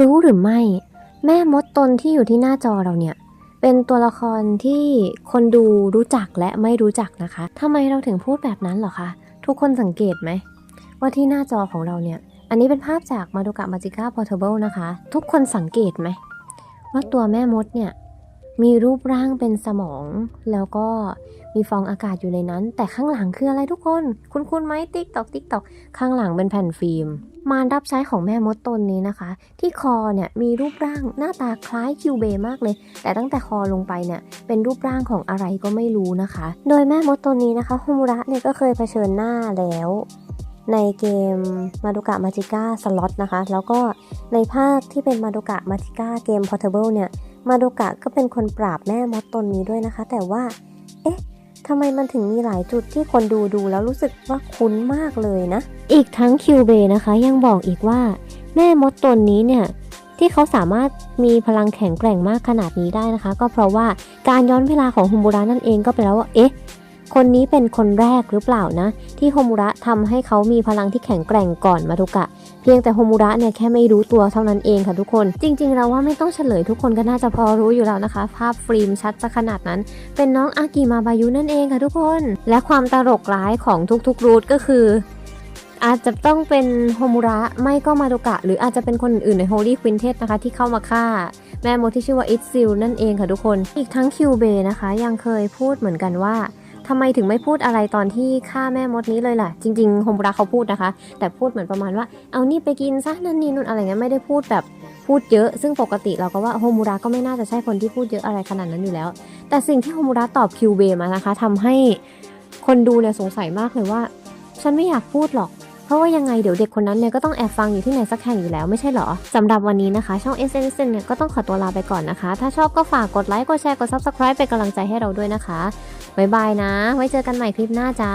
รู้หรือไม่ แม่มดตนที่อยู่ที่หน้าจอเราเนี่ย เป็นตัวละครที่คนดูรู้จักและไม่รู้จักนะคะทำไมเราถึงพูดแบบนั้นหรอคะทุกคนสังเกตไหม ว่าที่หน้าจอของเราเนี่ย อันนี้เป็นภาพจากมาดูกะมาจิก้าพอร์เบิลนะคะ ทุกคนสังเกตไหม ว่าตัวแม่มดเนี่ย มีรูปร่างเป็นสมอง แล้วก็มีฟองอากาศอยู่ในนั้น แต่ข้างหลังคืออะไรทุกคน คุณคุณไหมติ๊กตอกติ๊กตอกข้างหลังเป็นแผ่นฟิล์ม มารรับใช้ของแม่มดตนนี้นะคะ ที่คอเนี่ยมีรูปร่างหน้าตาคล้ายคิวเบมากเลย แต่ตั้งแต่คอลงไปเนี่ยเป็นรูปร่างของอะไรก็ไม่รู้นะคะ โดยแม่มดตัวนี้นะคะโฮมุระเนี่ยก็เคยเผชิญหน้าแล้วในเกมมาดุกะมาจิก้าสล็อตนะคะ แล้วก็ในภาคที่เป็นมาดุกะมาจิก้าเกมพอร์ a เบิลเนี่ย มาดูกะก็เป็นคนปราบแม่มดตนนี้ด้วยนะคะ แต่ว่า เอ๊ะทำไมมันถึงมีหลายจุดที่คนดูดูแล้วรู้สึกว่าคุ้นมากเลยนะ อีกทั้งคิวเบนะคะยังบอกอีกว่า แม่มดตนนี้เนี่ยที่เขาสามารถมีพลังแข็งแกร่งมากขนาดนี้ได้นะคะ ก็เพราะว่าการย้อนเวลาของฮุมบุระนั่นเองก็แปลว่าเอ๊ะ คนนี้เป็นคนแรกหรือเปล่านะ ที่โฮมุระทำให้เขามีพลังที่แข็งแกร่งก่อนมาทุกะ เพียงแต่โฮมุระเนี่ยแค่ไม่รู้ตัวเท่านั้นเองค่ะทุกคน จริง ๆ เราว่าไม่ต้องเฉลยทุกคนก็น่าจะพอรู้อยู่แล้วนะคะ ภาพฟิล์มชัดจะขนาดนั้น เป็นน้องอากิมาบายุนั่นเองค่ะทุกคน และความตลกร้ายของทุกๆรูทก็คืออาจจะต้องเป็นโฮมุระไม่ก็มาดุกะ หรืออาจจะเป็นคนอื่นใน Holy Quintet นะคะ ที่เข้ามาฆ่า แม่มดที่ชื่อว่าอิซิลนั่นเองค่ะทุกคน อีกทั้งคิวเบนะคะ ยังเคยพูดเหมือนกันว่า ทำไมถึงไม่พูดอะไรตอนที่ฆ่าแม่มดนี้เลยล่ะ จริง ๆโฮมุระเขาพูดนะคะ แต่พูดเหมือนประมาณว่า เอานี่ไปกินซะนั่นนี่นู่นอะไรเงี้ยไม่ได้พูดแบบพูดเยอะ ซึ่งปกติเราก็ว่าโฮมูระก็ไม่น่าจะใช่คนที่พูดเยอะอะไรขนาดนั้นอยู่แล้ว แต่สิ่งที่โฮมูระตอบคิวเบมานะคะทำให้คนดูเนี่ยสงสัยมากเลยว่า ฉันไม่อยากพูดหรอก เพราะว่ายังไงเดี๋ยวเด็กคนนั้นเนี่ยก็ต้องแอบฟังอยู่ที่ไหนสักแห่งอยู่แล้วไม่ใช่เหรอสำหรับวันนี้นะคะ ช่อง s n s เนี่ยก็ต้องขอตัวลาไปก่อนนะคะ ถ้าชอบก็ฝากกดไลค์กดแชร์กด subscribe เป็นกำลังใจให้เราด้วยนะคะบ๊ายบายนะ ไว้เจอกันใหม่คลิปหน้าจ้า